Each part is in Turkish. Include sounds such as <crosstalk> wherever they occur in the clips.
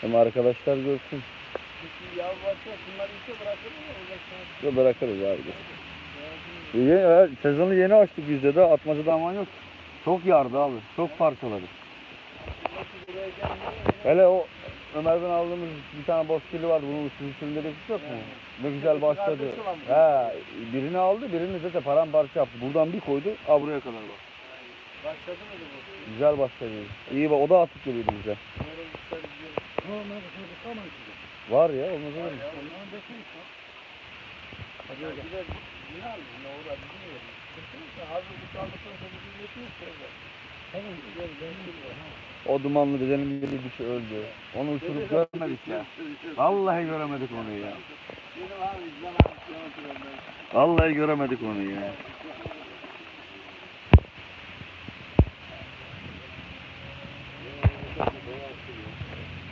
Hem arkadaşlar görsün. Yav varsa bunları işe bırakır mı? Bırakırız abi. Evet, sezonu yeni açtık bizde de atmacada aman yok. Çok yardı abi. Çok parçaladı. Hele o Ömer'den aldığımız bir tane boş kili vardı. Bunun sürüleri yok mu? Ne güzel başladı. He, birini aldı, birini zaten paramparça yaptı. Buradan bir koydu, ha buraya kadar bak. Başladı mıydı bu? Güzel başladı. İyi bak, o da atık gibiydi bize. Böyle bir. Var ya, olmaz olur mu? Şey bir. O dumanlı dedenin biri dişi öldü. Onu uçurup görmedik ya. Vallahi göremedik onu ya. Vallahi göremedik onu ya.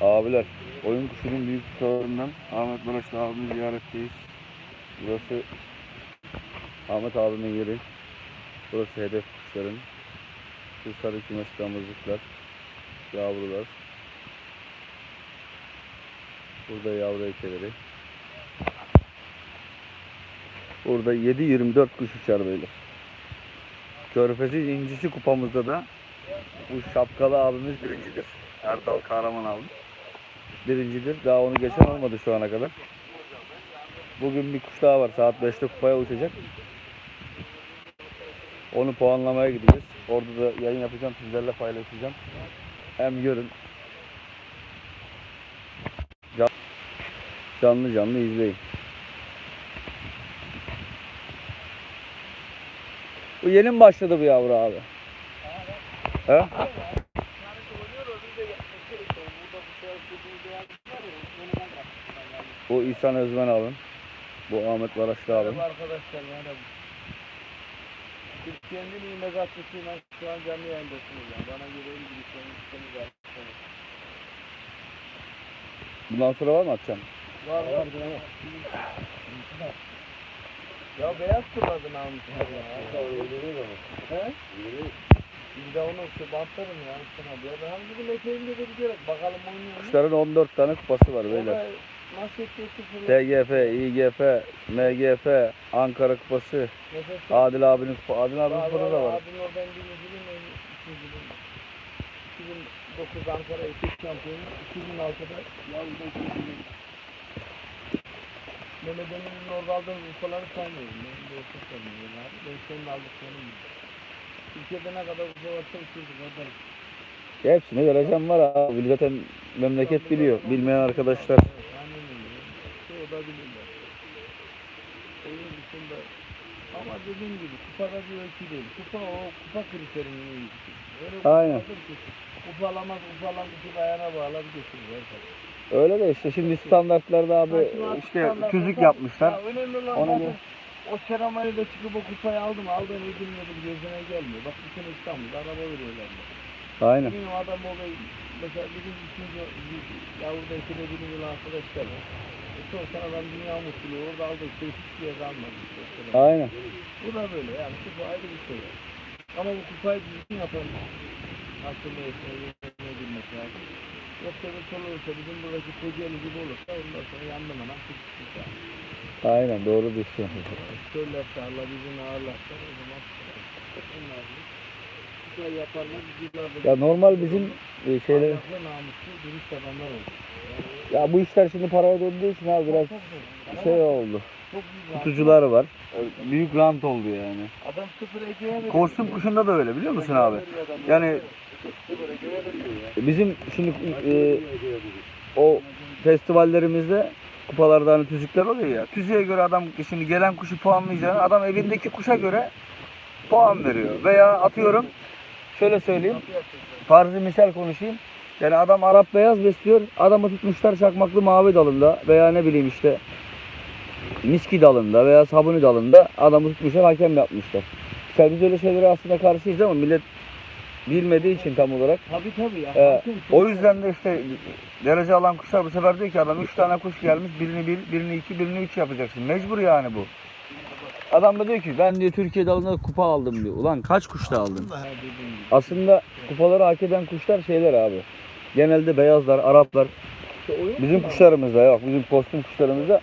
Abiler, oyun kuşunun büyük sorunundan Ahmet Maraş'ta abimi ziyaretteyiz. Burası Ahmet abimin yeri. Burası hedef kuşların. Şu sarı kümes damızlıklar, yavrular. Burada yavru ekeleri. Burada 7-24 kuş uçar beyler. Körfezi incisi kupamızda da bu şapkalı abimiz birincidir. Erdal Kahraman abi. Birincidir. Daha onu geçen olmadı şu ana kadar. Bugün bir kuş daha var. Saat 5'te kupaya uçacak. Onu puanlamaya gideceğiz. Orada da yayın yapacağım. Sizlerle paylaşacağım. Hem görün. Can- Canlı canlı izleyin. Bu yeni mi başladı bu yavru abi? He? Yani oynuyor o biz de yapmışız. Burada bir şey yaptığımızda yapmışlar ya. Yeniden kapmışlar yani. Bu İhsan Özmen abim. Bu Ahmet Varaşlı abim. Merhaba arkadaşlar merhaba. Türkiye'nin iyi megatrisiyle şu an canlı yayındasınız yani. Bana göre en büyük sorumlusunuz arkadaşlar. Bundan sonra var mı atacağım? Var var. Ya beyaz kırmadın almışlar ya. He? Bir de onu şu bantlarım ya. Sana bir adam bizim eteğimde de bir gerek. Bakalım oynuyor mu? Kuşların 14 tane kupası var beyler. TGF, İGF, MGF, Ankara kupası, Adil abinin kupa. Adil abinin kupada da var. Abim oradan birinciliğim, en ikinciliğim. 2009 Ankara ekip şampiyonu, 2006'da Yavru'da ikinciliğim. Mehmet Emin'in orada aldığım kupaları saymıyorum. Ben de orta sanıyorum abi. Ben senin aldıklarını biliyorum. Türkiye'de ne kadar kupa varsa uçurduk. Hepsini vereceğim var abi. Zaten memleket biliyor. Bilmeyen arkadaşlar. Aynen öyle. Çoğu da bilirler. Onun dışında ama dediğim gibi kupada bir ölçü değil. Kupa o kupa kriterinin. Öyle Aynen. Kupalamaz, kupalanmışı ayağına bağlar götürür. Öyle de işte şimdi standartlarda abi işte tüzük kupa- yapmışlar. Ya önemli olan zaten göre- o seremonide çıkıp o kupayı aldım. Aldığım ödülmedim gözüne gelmiyor. Bak bütün İstanbul'da araba veriyorlar. Aynen. Benim adam o mesela bizim üçüncü yavruda ikide birinci arkadaşlar var. Sorsan adam dünya mutluluğu orada aldık şey hiçbir yere almadı. işte o sırada. Aynen. Bu da böyle yani kupa ayrı bir şey. Ama bu kupayı düzgün yapan aslında bilmek lazım. Yoksa bir sol olursa bizim buradaki Kocaeli gibi olursa ondan sonra anam kupa. Aynen doğru diyorsun. Söylerse Allah bizim ağırlarsa o zaman onlar kupayı yaparlar. Ya normal bizim e, şeyler Ahlaklı, namuslu, dürüst adamlar oldu. Ya bu işler şimdi paraya döndüğü için abi biraz şey oldu. Tutucular var. Büyük rant oldu yani. Adam sıfır egeğe veriyor. Kostüm kuşunda da öyle biliyor musun abi? Yani bizim şimdi e, o festivallerimizde kupalarda hani tüzükler oluyor ya. Tüzüğe göre adam şimdi gelen kuşu puanlayacağını adam evindeki kuşa göre puan veriyor. Veya atıyorum şöyle söyleyeyim. Farzı misal konuşayım. Yani adam Arap beyaz besliyor. Adamı tutmuşlar çakmaklı mavi dalında veya ne bileyim işte miski dalında veya sabuni dalında adamı tutmuşlar hakem yapmışlar. Mesela biz öyle şeylere aslında karşıyız ama millet bilmediği için tam olarak. Tabii tabii ya. Ee, o yüzden de işte derece alan kuşlar bu sefer diyor ki adam 3 tane kuş gelmiş birini 1, birini 2, birini 3 yapacaksın. Mecbur yani bu. Adam da diyor ki ben diyor Türkiye dalında kupa aldım diyor. Ulan kaç kuş da aldın? Aslında kupaları hak eden kuşlar şeyler abi. Genelde beyazlar, Araplar. İşte Bizim kuşlarımızda yok. Bizim kostüm kuşlarımızda.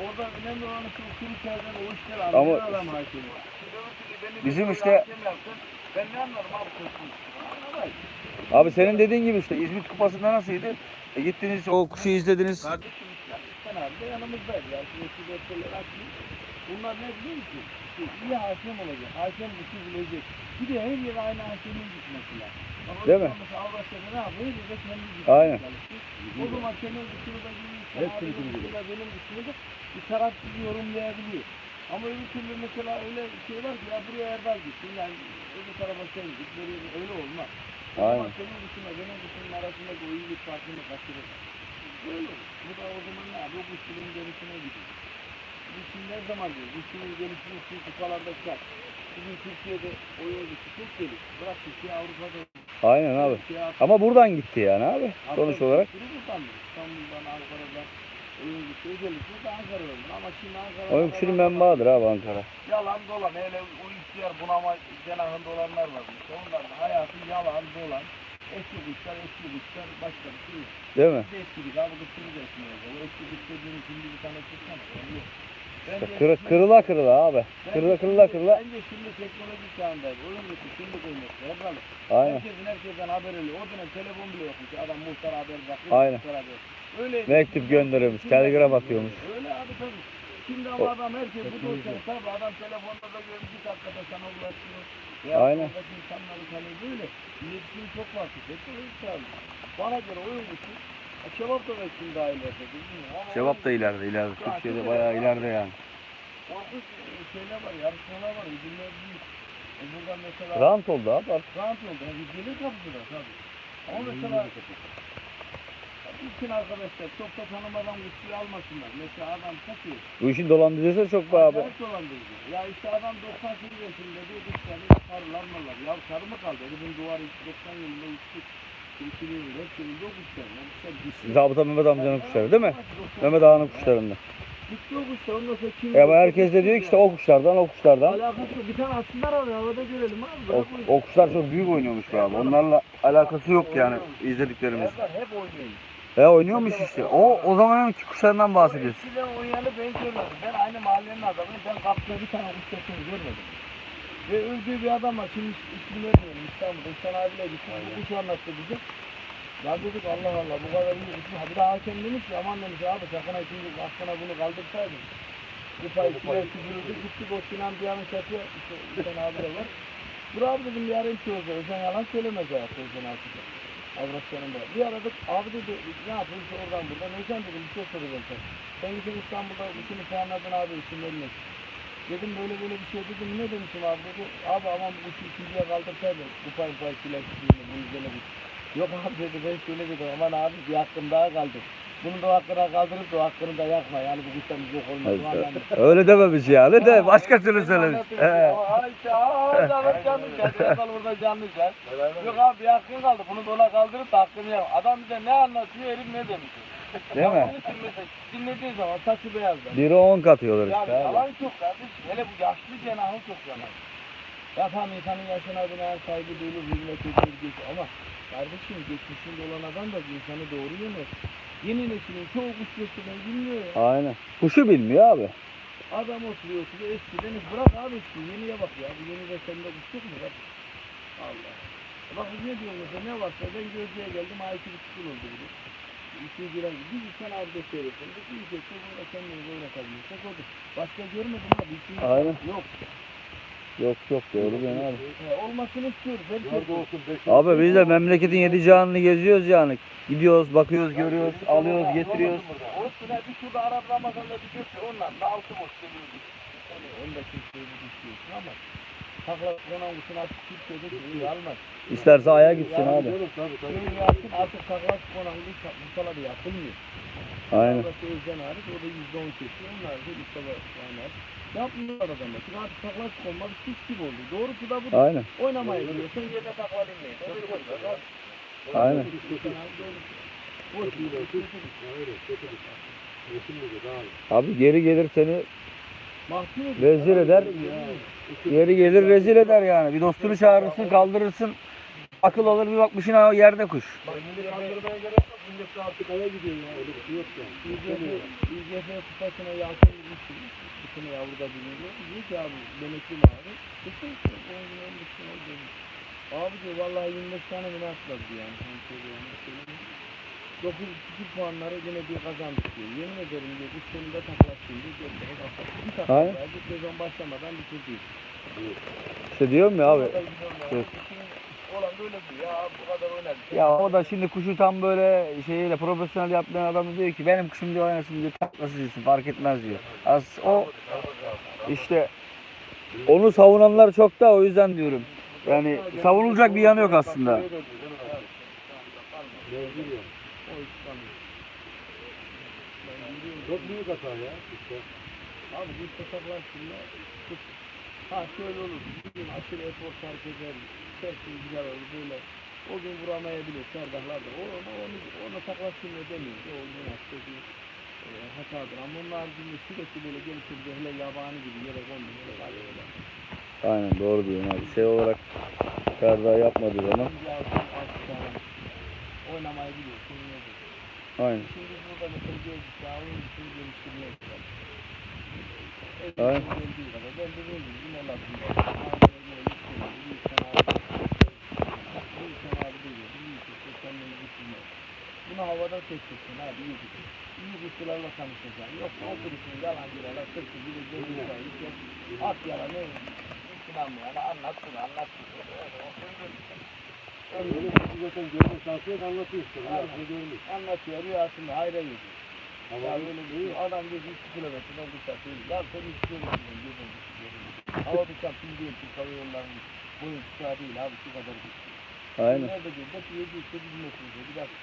Orada önemli olan kuru o işleri Ama- adam türlü beni Bizim işte- Ben ne anlarım abi kostüm? Abi senin dediğin gibi işte İzmit Kupası'nda nasıldı? E gittiniz o kuşu izlediniz. Kardeşim işte sen abi de yanımızdaydı. Yani şu defterleri açayım. Bunlar ne biliyor musun? Şu iyi hakem olacak. Hakem kuşu bilecek. Bir de her yere aynı hakemin gitmesi lazım. Bak o Değil mi? Avrasya'da ne yapıyor? Her yere kendi gitmesi Aynen. çalışıyor. O zaman senin kuşunu da bilirsen, Hepsini abinin bilir. kuşunu da benim kuşunu da bir tarafsız yorumlayabiliyor. Ama öbür türlü mesela öyle bir şey var ki ya buraya Erdal gitsin yani öbür tarafa sen git böyle öyle olmaz. O Aynen. senin kuşuna benim kuşunun arasındaki o iyilik farkını kaçırır. Böyle olur. Bu da o zaman ne yapıyor? Kuşçuluğun gelişine gidiyor. Biz şimdi ne zaman diyoruz? Kuşçuluğun gelişini için kupalarda şart. Bugün Türkiye'de o yolcusu çok gelir. Bırak Türkiye Avrupa'da. Aynen abi. Türkiye Ama buradan gitti yani abi. Sonuç olarak. buradan da. İstanbul'dan, Ankara'dan. O yolcusu özellikle de Ankara'da olur. Ama şimdi Ankara'da. O kuşunun menbaıdır abi Ankara. Yalan dolan. Hele o ihtiyar bunama cenahında olanlar var. Onların hayatı yalan dolan. Eski kuşlar, eski kuşlar başka bir şey yok. Değil mi? De eskiydik abi kuşunu da etmiyoruz. O eski kuş dediğini şimdi bir tane tutsana. Kır, kırıla kırıla abi. Kırıla kırıla şimdi- kırıla. Bence şimdi teknoloji çağındayız. Oyun dışı şimdi kıymetli. Yapalım. Aynen. Herkesin herkesten haber alıyor. O dönem telefon bile yokmuş. Adam muhtar haber bakıyor. Aynen. muhtar haber. Öyle. Mektup gönderiyormuş, telgraf atıyormuş. Öyle abi tabii. Şimdi ama adam herkes bu dosyayı tabii adam telefonda da görüyor. Bir dakikada sana ulaşıyor. Ya Aynen. insanları tanıyor böyle. İletişim çok farklı. Teknoloji çağında. Bana göre oyun dışı. E, Şevap da belki daha ileride. bilmiyorum ama Cevap da ileride ileride. Türkiye'de bayağı ileride yani. Korkunç e, şeyler var. Yarışmalar var. Ödüller büyük. E buradan mesela. Rant oldu abi artık. Rahat oldu. Yani gelir kapıda tabii. Ama mesela bütün arkadaşlar çok da tanımadan kuşçuyu almasınlar. Mesela adam satıyor. Bu işin dolandırıcısı çok be abi. Acayip dolandırıcı. Ya işte adam 98 yaşında diyor kuşları sarılanmalar. Ya sarı mı kaldı? Elif'in duvarı 90 yılında uçtu. 2000 yılında hep yılında o kuşlar. Yani kuşlar gitti. Zabıta Mehmet amcanın kuşları değil mi? Mehmet Ağa'nın kuşlarında. Gitti o ama herkes de diyor ki işte o kuşlardan o kuşlardan. Alakası yok. Bir tane atsınlar abi. Havada görelim abi. O, o kuşlar çok büyük oynuyormuş be abi. Onlarla alakası yok yani izlediklerimiz. Hep oynuyor. E oynuyormuş işte. O o zamanki kuşlarından bahsediyorsun. Eskiden oynayanı ben görmedim. Ben aynı mahallenin adamıyım. Ben kapıda bir tane kuş sesini görmedim. Ve öldüğü bir adam var. Şimdi is- ismini vermiyorum İstanbul'da. İhsan abiyle gittik. Bu kuşu anlattı bize. Ya dedik Allah Allah bu kadar iyi. Ha bir de hakem demiş ki aman demiş abi sakın şimdi aklına bunu kaldırsaydın. Bu pay içine süpürüldü. Gittik o Sinan Diyan'ın çatıya. İşte İhsan abi de var. Dur abi dedim yarın çözü. Sen yalan söylemez hayatı Özden Akı'da. Avrasya'nın da. Bir aradık abi dedi ne yapıyorsun oradan buradan. Özden dedim bir şey soracağım sen. Sen gidin İstanbul'da bütün puanladın abi isimlerini. Dedim böyle böyle bir şey dedim ne demişim abi dedi. Abi aman bu kuşu ikinciye kaldırsaydın. Bu pay pay silah tutuyunu bunu izlemedik. Yok abi dedi ben şöyle dedim aman abi bir hakkım daha kaldı. Bunu da hakkına kaldırıp da hakkını da yakma. Yani bu bir yok olmaz. Öyle dememiş yani de başka türlü söylemiş. İşte aa canlı canlı canlı yakal burada canlı can. Yok abi bir hakkın kaldı. Bunu da ona kaldırıp da hakkını yak. Adam bize ne anlatıyor herif ne demiş. Değil mi? Dinlediği zaman saçı beyazlar. Biri on katıyorlar Ya işte abi. yalan çok kardeşim. Hele bu yaşlı cenahı çok yalan. Yapan insanın yaşına binaen saygı duyulur, hürmet edilir geç. Ama kardeşim geçmişinde olan adam da insanı doğru yönet. Yeni neslin çoğu kuş beslemeyi bilmiyor ya. Aynen. Kuşu bilmiyor abi. Adam oturuyor oturuyor eskiden bırak abi eski yeniye bak ya. Bu yeni de sende kuş yok mu bak. Allah. Bak ne diyor mesela ne varsa ben gözlüğe geldim yıl oldu bunu. İki giren bir sen abi de seyretsin. Bir iki geçse burada kendini oynatabilirsek odur. Başka görmedim abi. İkinci Aynen. Yok. Yok yok doğru diyorsun abi. Ee, olmasını istiyoruz. Ben Nerede olsun beş Abi biz de memleketin yedi canını geziyoruz yani. Gidiyoruz, bakıyoruz, görüyoruz, alıyoruz, getiriyoruz. Olsun ha bir şurada Arap Ramazan'da bir köprü onunla da altı boş geliyoruz. Yani onda kimseye bir düşüyorsun ama takla konan kuşun artık Türkiye'de almaz. İsterse aya gitsin abi. Canım, tabii, tabii. Şimdi artık artık takla konan kuş Mustafa yapılmıyor. Aynen. Orası Özden hariç o da yüzde on kesiyor. Onlar da Mustafa yani yapmıyorlar adamlar. Çünkü artık takla konmak suç gibi oldu. Doğrusu da bu. Aynen. Oynamaya gidiyorsun yerine takla dinleyin. Aynen. Abi geri gelir seni rezil eder. Geri gelir rezil eder yani. Bir dostunu çağırırsın, kaldırırsın. akıl olur bir bakmışsın ha yerde kuş. Abi benekli mavi. Kısmı işte 10 gün öncesine gelmiş. Abi diyor vallahi 25 tane atladı yani. Hani şöyle yani. söyleyeyim. 9 küçük puanları yine bir kazandık diyor. Yemin ederim diyor. Üç sonunda taklaştım diyor. Gördüğünüz Bir takla Aynen. verdik. Sezon başlamadan bitirdik. İşte diyorum ya abi. Evet. Olan böyle diyor. Ya bu kadar. Ya o da şimdi kuşu tam böyle şeyle profesyonel yapmayan adam da diyor ki benim kuşum diyor oynasın diyor taklasız gitsin fark etmez diyor. Az o işte onu savunanlar çok da o yüzden diyorum. Yani savunulacak bir yanı yok aslında. Mevzuyor. O iş kalıyor. Ben yürüyorum. Çok büyük hata ya. İşte. Abi bu tut. Ha şöyle olur. Bugün aşırı efor sarf eder. Sersin güzel olur böyle. O gün vuramayabilir serdahlar da. O, onu, onu, onu taklasın demiyor. O gün hasta bir e, hatadır. Ama onun haricinde sürekli böyle gelişir hele yabani gibi yere öyle. Aynen doğru diyorsun abi. Şey olarak Ferda yapmadığı zaman oynamayı biliyorsun. Aynen. Şimdi burada mesela geldik daha oyuncusunu geliştirmeye çalışıyoruz. Aynen. Ben. Bunu havada seçeceksin abi iyi bir İyi kuşlarla tanışacaksın. Yok o birisini yalancılarla sırtı bir gözüyle hiç at yalan ne? Hiç inanmayan anlat bunu anlat bunu. Öyle olsun. Bir şey zaten görme şansı yok anlatıyor işte. Rüyasını görmüş. Anlatıyor rüyasını hayra yedi. Ama Ya öyle değil. Adam dedi 2 kilometreden bıçak değil. Ya sen 2 kilometreden gözün. Hava bıçak bildiğin Türk Hava Yolları'nın boyu değil abi şu kadar bir şey. Aynen. Nerede diyor? Hep 7 8 metre diyor. Bir dakika.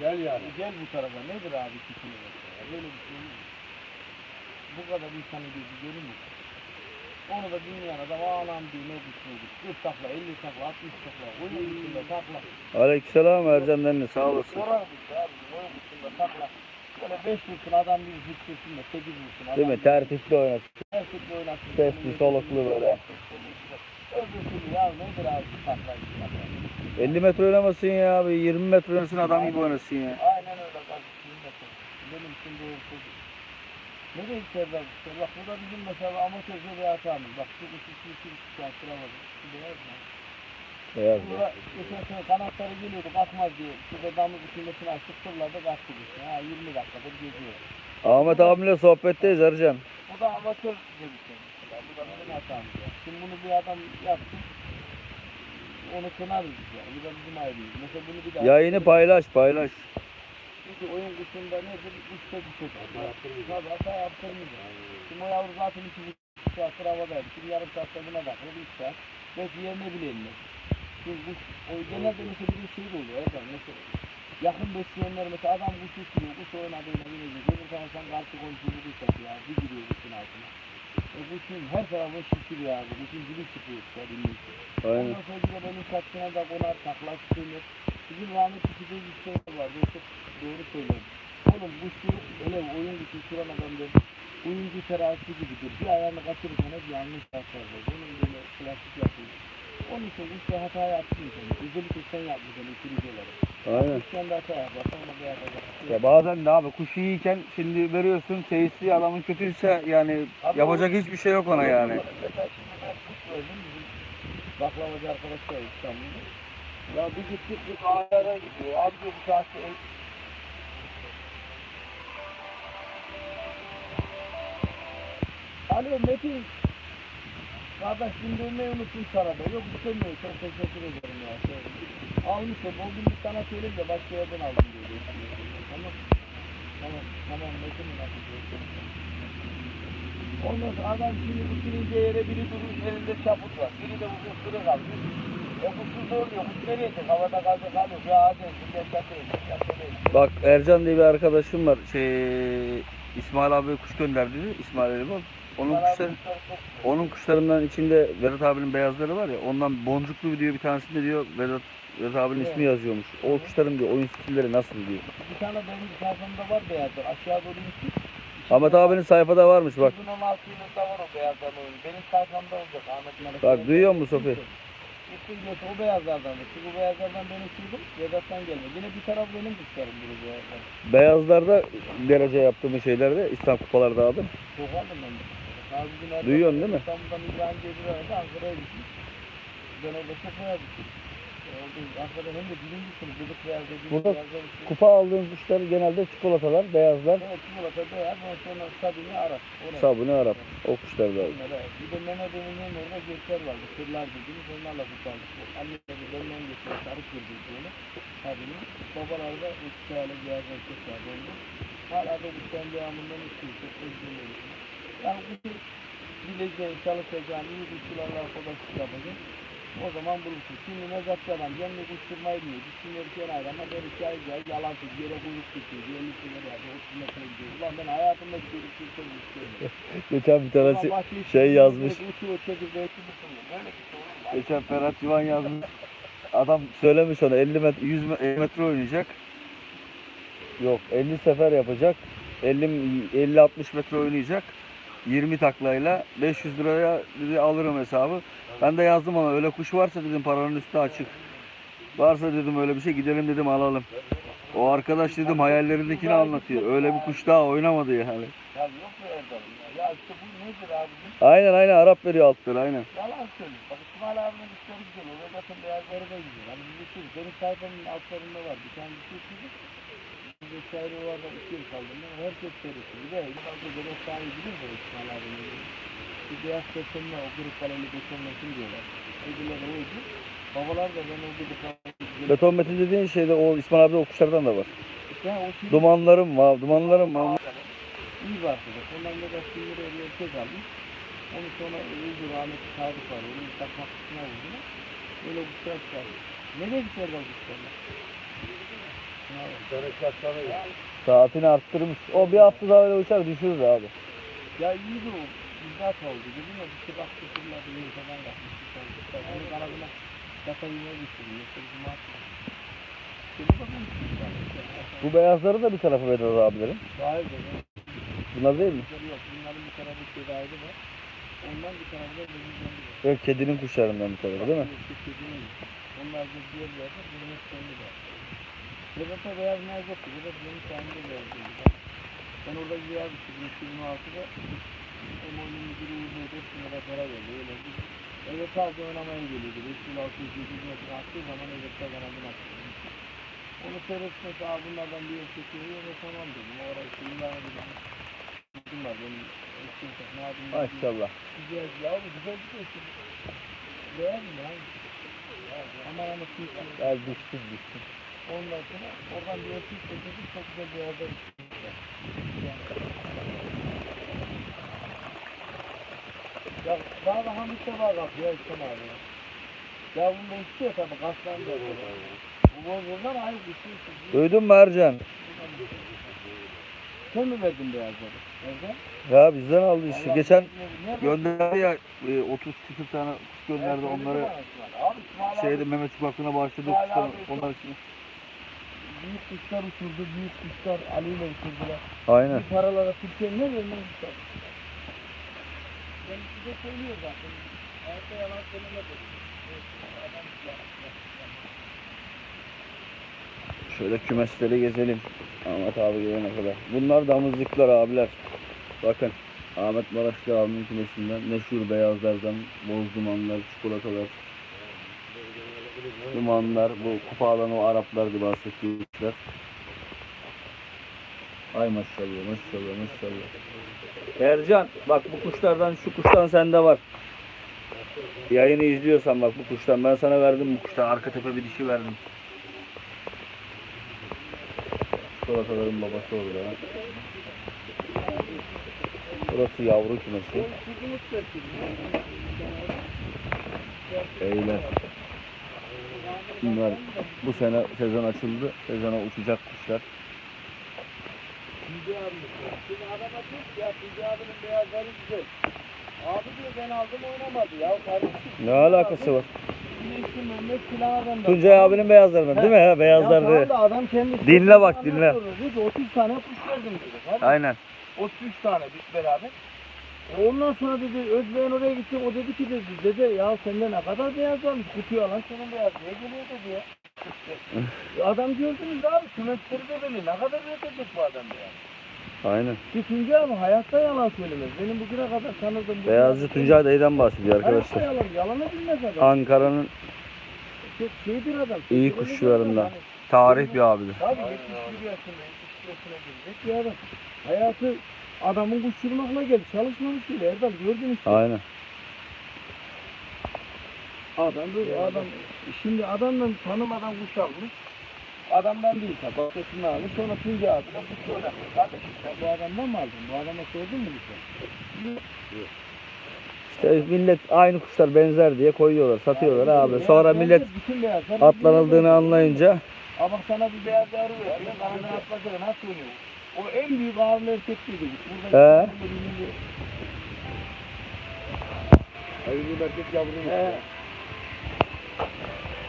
gel yani. Gel bu tarafa. Nedir abi 2 kilometre? Böyle bir şey mu? Bu kadar insanın gözü görür mü? Onu da dinleyen adam anam diyor ne düşünüyordu? 40 takla, 50 takla, 60 takla, oyun içinde takla. Aleykümselam Ercan Denli sağ olasın. Abi? Oyun içinde takla. Böyle 5 vursun adam bir zıpkırsın da 8 vursun adam. Değil mi? Tertipli oynasın. Tertipli oynasın. Sesli, soluklu böyle. Öbür türlü ya nedir abi bu takla? 50 metre oynamasın ya abi. 20 metre oynasın adam gibi oynasın ya. Aynen öyle kardeşim. Benim için doğru çocuk. Nereye içeride işte? Bak bu da bizim mesela amatör bir hatamız. Bak şu şu şu şu yaptıramadık. Şu beyaz mı? Beyaz ya. Burada geçen sene kanatları geliyordu kalkmaz diye. Şurada damız içindesini açtık fırladı kalktı işte. Ha 20 dakikadır geziyor. Ahmet abimle sohbetteyiz Ercan. Bu da amatör bir şey. Bu da bizim hatamız ya. Şimdi bunu bir adam yaptı. Onu kınarız yani. Bu da bizim ayrıyız. Mesela bunu bir daha... Yayını paylaş paylaş. Çünkü oyun kuşunda nedir? Uçta şey. Yaptırmayacak. Tabii hata yaptırmayacak. Şimdi o yavru zaten iki buçuk saattir havadaydı. Şimdi yarım saatte buna bakıyor. Bir saat. Belki yerine bile inmez. Çünkü kuş, o genelde mesela bir şey de oluyor. Evet, mesela yakın besleyenler mesela adam kuş uçuyor. Kuş oynadığına gelecek. Öbür taraftan karşı komşuyu bir kuş atıyor. abi, Bir giriyor kuşun altına. O kuşun her tarafı şişiriyor abi. Kuşun dili çıkıyor işte. Aynen. Ondan sonra de benim saçına da konar takla sürülür. Bizim rahmetli bir şey var. Çok doğru söylüyorum. Oğlum bu şu öyle oyun kuşu şurana döndü. Oyuncu terazisi gibidir. Bir ayağını kaçırırsan hep yanlış taraflarda. Bunun böyle klasik yapıyor. Onun için işte hata yapmıyorsun. Özellikle sen yapmayacaksın ikili olarak. Aynen. Sen de hata yaparsan. Ya bazen de abi kuş iyiyken şimdi veriyorsun seyisi adamın kötüyse yani yapacak hiçbir şey yok ona yani. Mesela şimdi ben kuş verdim bizim baklavacı arkadaşlar İstanbul'da. Ya bir gittik bir kahveye gidiyor. Abi diyor bu saatte Alo Metin. Kardeş dinlemeyi unuttum sarada. Yok istemiyor. Çok teşekkür ederim ya. Şey, almışım. O gün sana söyleyeyim de başka yerden aldım diyor. Tamam. Tamam. Tamam Metin'in atı Ondan sonra adam şimdi bu birinci yere biri durmuş elinde çaput var. Biri de uzun sürü kalmış. Da oluyor. Kuş nereye gidecek? Havada kalacak kalıyor. Ya hadi şimdi. Çatayım. Bak Ercan diye bir arkadaşım var. Şey İsmail abi kuş gönderdi. İsmail Elibol. Onun kuşları, onun kuşlarından içinde Vedat abinin beyazları var ya ondan boncuklu bir diyor bir tanesinde diyor Vedat, Vedat abinin ismi yazıyormuş. O kuşların diyor oyun stilleri nasıl diyor. Bir tane benim sayfamda var beyazlar. Aşağı doğru insin. Ahmet abinin sayfada varmış bak. 2016 yılında var o beyazların oyunu. Benim sayfamda olacak Ahmet Melek. Bak, duyuyor musun Sofi? Uçsun diyorsa o beyazlardan da. Çünkü o beyazlardan ben uçurdum. Vedat'tan gelme. Yine bir taraf benim kuşlarım bunu beyazlar. Beyazlarda derece yaptığımız şeylerde İstanbul kupalarda aldım. Çok aldım ben. Duyuyorsun değil mi? İstanbul'dan İbrahim bir arada Ankara'ya gitmiş. Ben orada beyaz uçurdum. E, Orada Ankara'da hem de birinci sınıf. Beyaz dediğim Burada. Kupa aldığın kuşlar genelde çikolatalar, beyazlar, Evet, çikolata beyaz. Ondan sonra sabini Arap. O ne? sabunu Arap. O kuşlar da aldım. Onlara, bir de Mehmet Emin'in orada gökler vardı. Kırlar dediğimiz onlarla tutardık. Anneleri benden geçiyor. Sarı kırdı böyle. Tabii. Babalar da üç tane beyaz erkek vardı. Hala da bu kendi devamından istiyor. Çok oluyor. Yani bu bileceğin, çalışacağın, iyi kuşçularla arkadaşlık yapacak. O zaman bulursun. Şimdi kendini kuşturmayı biliyor. Gitsin erkeğin ayrı ama ben iki ay gel yalan söz. Yere kuyruk tutuyor. Yere metre yapıyor. 30 metre gidiyor. Ulan ben hayatımda bir kuyruk istiyorum. <laughs> Geçen bir tanesi şey yazmış. Uçuyor tutuyor. Şey mu? Geçen Ferhat Civan yazmış. Adam söylemiş ona 50 metre 100 me- 50 metre oynayacak. Yok 50 sefer yapacak. 50 50 60 metre oynayacak. 20 taklayla 500 liraya dedi alırım hesabı. Ben de yazdım ona öyle kuş varsa dedim paranın üstü açık. Varsa dedim öyle bir şey gidelim dedim alalım. O arkadaş dedim hayallerindekini anlatıyor. Öyle bir kuş daha oynamadı yani. Ya yok mu Erdal'ım ya? Ya işte bu nedir abicim? Aynen aynen Arap veriyor altları aynen. Yalan söylüyor. Bak İsmail abinin işleri güzel. O zaten beyazları da güzel. Hani biz uçuyoruz. Benim sayfamın altlarında var. Bir tane bir şey o arada iki yıl kaldım. Ben herkes seyretti. Bir de ben efsaneyi bilir mi İsmail abinin? Bir beyaz kesenle o grup parayla geçenmesin diyorlar. Ödüller de oydu. Babalar da ben o parayla Beton metin dediğin şeyde o İsmail abi o kuşlardan da var. Ya o şey Dumanlarım var, dumanlarım var. iyi bir arkadaş. Ondan da şimdi bir erkek aldım. Onu sonra öldü rahmetli Sadık var. Onun takmak kısmına vurdu. Öyle şey çıkardı. Nereye gider bu kuşlarla? Saatini arttırmış. O bir hafta daha öyle uçar düşürür abi. Ya iyi de o. İzdat oldu. Dedim ya bir şey baktı fırladı. İyi falan yapmış. Onu kanadına kasa yine düşürdü. Yoksa bizim atma. Kuşlar. Bu beyazları da bir tarafı Vedat abilerin. Hayır. Bunlar değil mi? Yok. Bunların bir tarafı fedaydı var. Ondan bir tarafı da var. Yok kedinin kuşlarından bir tarafı değil mi? Onlar da diğer yerde bunun kendi var. Vedat'a beyaz naz yoktu. Vedat benim değildi. Bak, Ben orada bir beyaz düşürdüm 2006'da. Hem onun müdürü 4 bin lira para verdi. Öyle bir. Evet sadece oynamaya geliyordu. 5 yıl 600 700 metre attığı zaman Vedat'ta kanadını attı. Onu seyretmesi abi bunlardan bir çekiyor. Öyle tamam dedim. Şimdi daha dedim. Gittim var benim eski. Ne yapayım? Maşallah. Güzel ya bu güzel bir şey. Lan? Aman ama. Gel düşsün düşsün. Ondan sonra oradan bir erkek çekildi çok güzel bir yerde Ya daha da hamit de var bak ya İslam abi. Ya bunda istiyor tabi kaslan da var. Bu bozuldan ayrı bir şey. Duydun mu Ercan? Sen mi verdin beyazları? Nerede? Ya bizden aldı işte. Allah Geçen gönderdi ya e, 30 küsür tane kuş gönderdi onları şeyde Mehmet Çıbaklı'na başladı kuşlar onlar için. Büyük kuşlar uçurdu, büyük kuşlar Ali ile uçurdular. Aynen. Bu paralara Türkiye'nin ne vermez kuşlar? Ben size söylüyor zaten. Hayatta yalan söylemedim. Adam Şöyle kümesleri gezelim. Ahmet abi gelene kadar. Bunlar damızlıklar abiler. Bakın. Ahmet Maraşlı abinin kümesinden meşhur beyazlardan boz dumanlar, çikolatalar, dumanlar, bu kupa alan o Araplardı bahsettiğim kuşlar. Ay maşallah maşallah maşallah. Ercan bak bu kuşlardan şu kuştan sende var. Yayını izliyorsan bak bu kuştan ben sana verdim bu kuştan arka tepe bir dişi verdim. Çikolataların babası olur ha. Burası yavru kümesi. Beyler. Bunlar bu sene sezon açıldı. Sezona uçacak kuşlar. Tuncay abi. Şimdi adama diyor ki ya Tuncay abinin beyazları güzel. Abi diyor ben aldım oynamadı ya kardeşim. Ne alakası var? Silah'dan da. Tuncay abinin beyazlarından değil mi? Ha, Ya beyazlardı. tamam da adam kendisi. Dinle bak, dinle. Ki 30 tane kuş verdim dedi. Aynen. 33 tane biz beraber. Ondan sonra dedi Özbeğen oraya gitti. O dedi ki dedi dede ya sende ne kadar beyaz varmış. Kutuyu alan senin beyaz niye geliyor dedi ya. <laughs> Adam gördünüz abi kümesleri de belli. Ne kadar üretecek bu adam ya. Aynen. Bir Tuncay abi hayatta yalan söylemez. Benim bugüne kadar tanıdığım Beyazcı Tuncay dayıdan bahsediyor Hayatta arkadaşlar. yalan, yalanı bilmez adam. Ankara'nın Çok şey bir adam. İyi Öyle kuşçularından. adam. tarih bir abidir. Abi 71 yaşında, 72 yaşına girecek bir adam. Hayatı adamın kuşçuluğuna geldi. Çalışmamış bile Erdal gördün işte. Aynen. Adam böyle adam şimdi adamdan tanımadan kuş almış. Adamdan değil tabi. Başkasını almış. Sonra Tuncay abi de kuş oynamış. Kardeşim sen bu adamdan mı aldın? Bu adama sordun mu kuşu? İşte millet aynı kuşlar benzer diye koyuyorlar, satıyorlar abi. Sonra millet atlanıldığını anlayınca Ama sana bir beyaz yavru veriyor. Kanadını atladı. Nasıl oynuyor? O en büyük ağırlı erkekliydi. Burada He. Hayırlı erkek yavrum. He.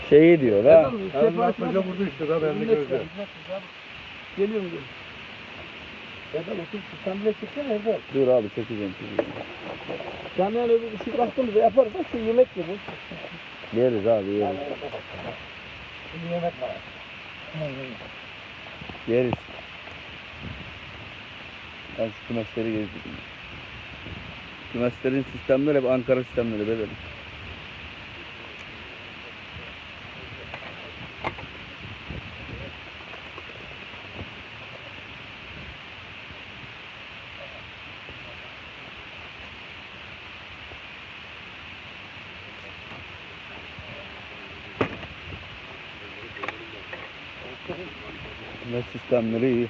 şeyi diyor ha. Ben etmez. vurdu işte da ben de Millet gözle. var, millet var. Geliyorum geliyorum. Erdal otur sen bile çeksene Erdal. Dur abi çekeceğim. çekeceğim. Canlı yani öbür ışık baktığımızda yaparız da şu yemek gibi. Yeriz abi yeriz. Yemek var. Yeriz. Ben şu kümesleri gezdim. Kümeslerin sistemleri hep Ankara sistemleri bebeğim. Kümes sistemleri iyi.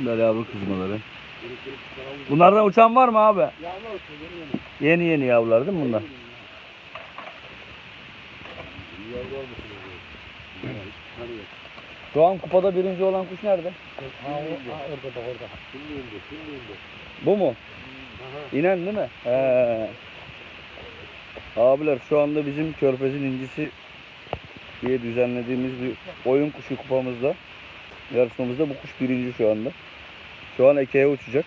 Bunlar yavru kızmaları. Bunlardan uçan var mı abi? Yeni yeni. Yavrular değil mi bunlar? Şu an kupada birinci olan kuş nerede? Ha, orada bak orada. Bu mu? İnen değil mi? He. Abiler şu anda bizim Körfez'in incisi diye düzenlediğimiz bir oyun kuşu kupamızda yarışmamızda bu kuş birinci şu anda. Şu an ekeye uçacak.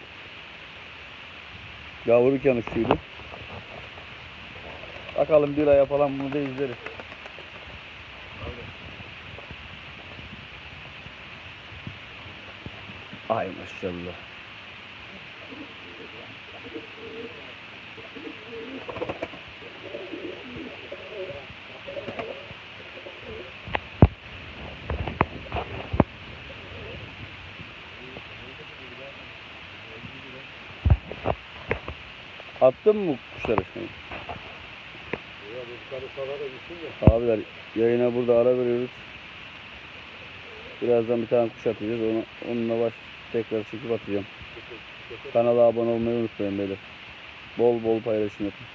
Yavruyken uçtuydu. Bakalım bir aya falan bunu da izleriz. Ay maşallah. Attın mı kuşları. Abiler yayına burada ara veriyoruz. Birazdan bir tane kuş atacağız. Onu, onunla baş tekrar çekip atacağım. Kanala abone olmayı unutmayın beyler. Bol bol paylaşım yapın.